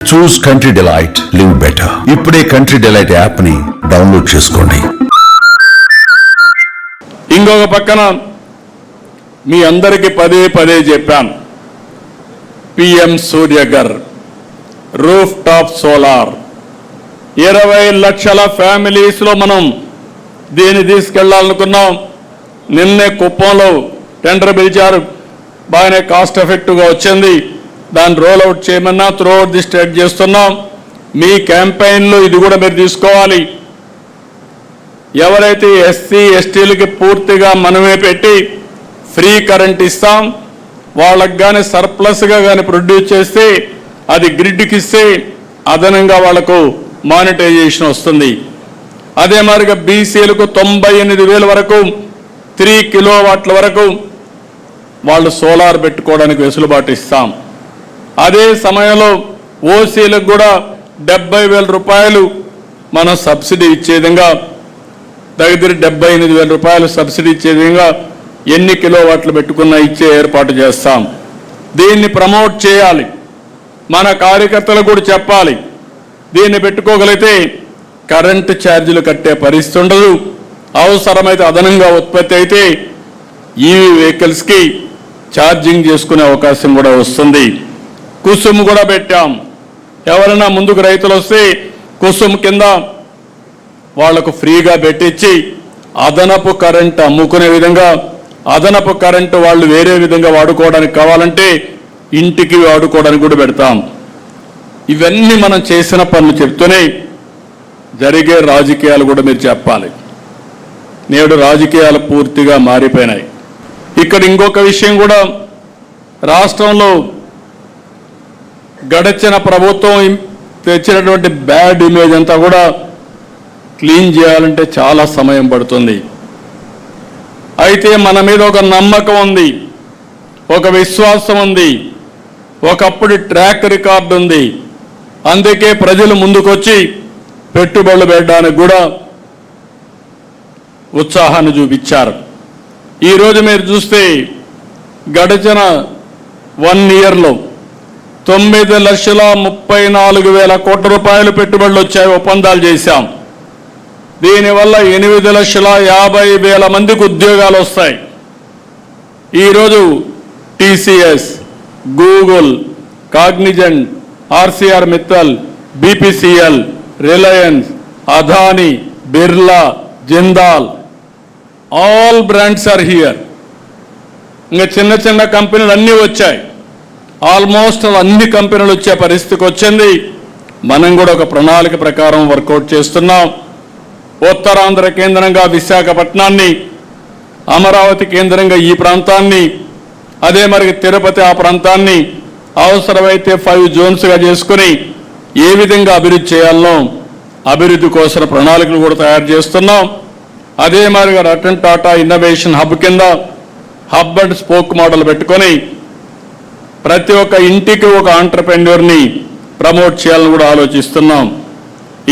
Choose country delight live better ఇప్పుడే country delight యాప్ని download చేసుకోండి. ఇంకొక పక్కన మీ అందరికీ పదే పదే చెప్పాను. PM Suryaghar roof top solar ఇరవై లక్షల ఫ్యామిలీస్లో మనం దీన్ని తీసుకెళ్ళాలనుకున్నాం. నిన్నే కుప్పంలో టెండర్ పిలిచారు. బాగానే కాస్ట్ ఎఫెక్టివ్గా వచ్చింది. దాన్ని రోల్ అవుట్ చేయమన్నా త్రూ అవుట్ ది స్టేట్ చేస్తున్నాం. మీ క్యాంపెయిన్లో ఇది కూడా మీరు తీసుకోవాలి. ఎవరైతే ఎస్సీ ఎస్టీలకి పూర్తిగా మనమే పెట్టి ఫ్రీ కరెంట్ ఇస్తాం వాళ్ళకి కానీ సర్ప్లస్గా కానీ ప్రొడ్యూస్ చేస్తే అది గ్రిడ్కి ఇస్తే అదనంగా వాళ్ళకు మానిటైజేషన్ వస్తుంది. అదే మాదిరిగా బీసీలకు తొంభై ఎనిమిది వేల వరకు త్రీ కిలో వాట్ల వరకు వాళ్ళు సోలార్ పెట్టుకోవడానికి వెసులుబాటు ఇస్తాం. అదే సమయంలో ఓసీలకు కూడా డెబ్బై వేల రూపాయలు మనం సబ్సిడీ ఇచ్చే విధంగా దగ్గర డెబ్బై ఎనిమిది వేల రూపాయలు సబ్సిడీ ఇచ్చే విధంగా ఎన్ని కిలో వాట్లు పెట్టుకున్నా ఇచ్చే ఏర్పాటు చేస్తాం. దీన్ని ప్రమోట్ చేయాలి. మన కార్యకర్తలకు కూడా చెప్పాలి. దీన్ని పెట్టుకోగలిగితే కరెంటు ఛార్జీలు కట్టే పరిస్థితి ఉండదు. అవసరమైతే అదనంగా ఉత్పత్తి అయితే ఈవీ వెహికల్స్కి ఛార్జింగ్ చేసుకునే అవకాశం కూడా వస్తుంది. కుసుమ్ కూడా పెట్టాం. ఎవరైనా ముందుకు రైతులు వస్తే కుసుమ్ కింద వాళ్ళకు ఫ్రీగా పెట్టించి అదనపు కరెంట్ అమ్ముకునే విధంగా అదనపు కరెంటు వాళ్ళు వేరే విధంగా వాడుకోవడానికి కావాలంటే ఇంటికి వాడుకోవడానికి కూడా పెడతాం. ఇవన్నీ మనం చేసిన పనులు చెప్తూనే జరిగే రాజకీయాలు కూడా మీరు చెప్పాలి. నేడు రాజకీయాలు పూర్తిగా మారిపోయినాయి. ఇక్కడ ఇంకొక విషయం కూడా రాష్ట్రంలో గడచిన ప్రభుత్వం తెచ్చినటువంటి బ్యాడ్ ఇమేజ్ అంతా కూడా క్లీన్ చేయాలంటే చాలా సమయం పడుతుంది. అయితే మన మీద ఒక నమ్మకం ఉంది ఒక విశ్వాసం ఉంది ఒకప్పుడు ట్రాక్ రికార్డు ఉంది. అందుకే ప్రజలు ముందుకొచ్చి పెట్టుబడులు పెట్టడానికి కూడా ఉత్సాహాన్ని చూపించారు. ఈరోజు మీరు చూస్తే గడిచిన వన్ ఇయర్లో తొమ్మిది లక్షల ముప్పై నాలుగు వేల కోట్ల రూపాయలు పెట్టుబడులు వచ్చాయి ఒప్పందాలు చేశాం. దీనివల్ల ఎనిమిది లక్షల యాభై వేల మందికి ఉద్యోగాలు వస్తాయి. ఈరోజు TCS Google Cognizant ArcelorMittal BPCL Reliance Adani Birla Jindal all brands are here. ఇంకా చిన్న చిన్న కంపెనీలు అన్నీ వచ్చాయి. ఆల్మోస్ట్ అన్ని కంపెనీలు వచ్చే పరిస్థితికి వచ్చింది. మనం కూడా ఒక ప్రణాళిక ప్రకారం వర్కౌట్ చేస్తున్నాం. ఉత్తరాంధ్ర కేంద్రంగా విశాఖపట్నాన్ని అమరావతి కేంద్రంగా ఈ ప్రాంతాన్ని అదే మరి తిరుపతి ఆ ప్రాంతాన్ని అవసరమైతే ఫైవ్ జోన్స్గా చేసుకుని ఏ విధంగా అభివృద్ధి చేయాలనో అభివృద్ధి కోసం ప్రణాళికలు కూడా తయారు చేస్తున్నాం. అదే మాదిరిగా రతన్ టాటా ఇన్నోవేషన్ హబ్ కింద హబ్ అండ్ స్పోక్ మోడల్ పెట్టుకొని ప్రతి ఒక్క ఇంటికి ఒక ఆంటర్ప్రెన్యూర్ని ప్రమోట్ చేయాలని కూడా ఆలోచిస్తున్నాం.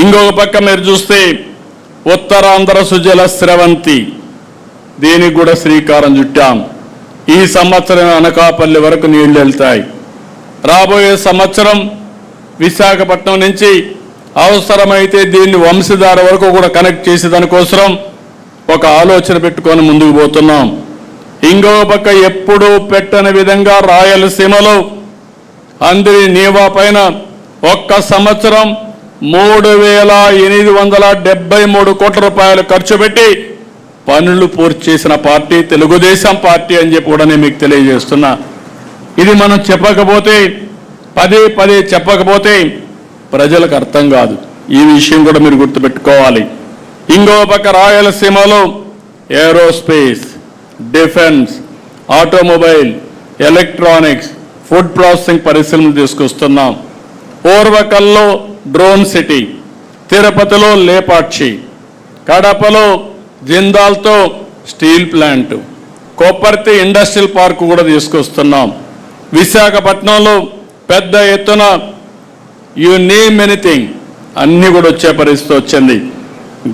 ఇంకొక పక్క మీరు చూస్తే ఉత్తరాంధ్ర సుజల స్రవంతి. దీనికి కూడా శ్రీకారం చుట్టాం. ఈ సంవత్సరం అనకాపల్లి వరకు నీళ్ళు వెళ్తాయి. రాబోయే సంవత్సరం విశాఖపట్నం నుంచి అవసరమైతే దీన్ని వంశధార వరకు కూడా కనెక్ట్ చేసే దానికోసం ఒక ఆలోచన పెట్టుకొని ముందుకు పోతున్నాం. ఇంకో పక్క ఎప్పుడూ పెట్టని విధంగా రాయలసీమలో అందరి నీవా పైన ఒక్క సంవత్సరం మూడు వేల ఎనిమిది వందల డెబ్బై మూడు కోట్ల రూపాయలు ఖర్చు పెట్టి పనులు పూర్తి చేసిన పార్టీ తెలుగుదేశం పార్టీ అని చెప్పి కూడా నేను మీకు తెలియజేస్తున్నా. ఇది మనం చెప్పకపోతే పదే పదే చెప్పకపోతే ప్రజలకు అర్థం కాదు. ఈ విషయం కూడా మీరు గుర్తుపెట్టుకోవాలి. ఇంకో పక్క రాయలసీమలో aerospace. Defence automobile electronics food processing పరిశ్రమలు తీసుకొస్తున్నాం. పూర్వకల్లో డ్రోన్ సిటీ తిరుపతిలో లేపాక్షి కడపలో జిందాల్తో steel plant Kopparthi industrial park కూడా తీసుకొస్తున్నాం. విశాఖపట్నంలో పెద్ద ఎత్తున యు నేమ్ ఎనీథింగ్ అన్నీ కూడా వచ్చే పరిస్థితి వచ్చింది.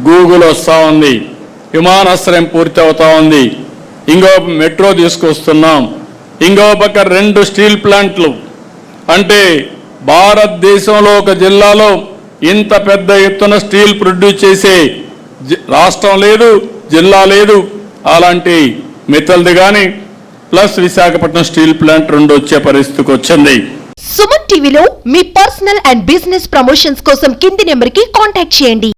గూగుల్ వస్తూ ఉంది. విమానాశ్రయం పూర్తి అవుతూ ఉంది. ఇంకో మెట్రో తీసుకొస్తున్నాం. ఇంకో పక్క రెండు స్టీల్ ప్లాంట్లు. అంటే భారతదేశంలో ఒక జిల్లాలో ఇంత పెద్ద ఎత్తున స్టీల్ ప్రొడ్యూస్ చేసే జి- రాష్ట్రం లేదు జిల్లా లేదు. అలాంటి మిత్తల్ది కానీ ప్లస్ విశాఖపట్నం స్టీల్ ప్లాంట్ రెండు వచ్చే పరిస్థితికి వచ్చింది. సుమన్ టీవీలో మీ పర్సనల్ అండ్ బిజినెస్ ప్రమోషన్స్ కోసం కింది నెంబర్కి కాంటాక్ట్ చేయండి.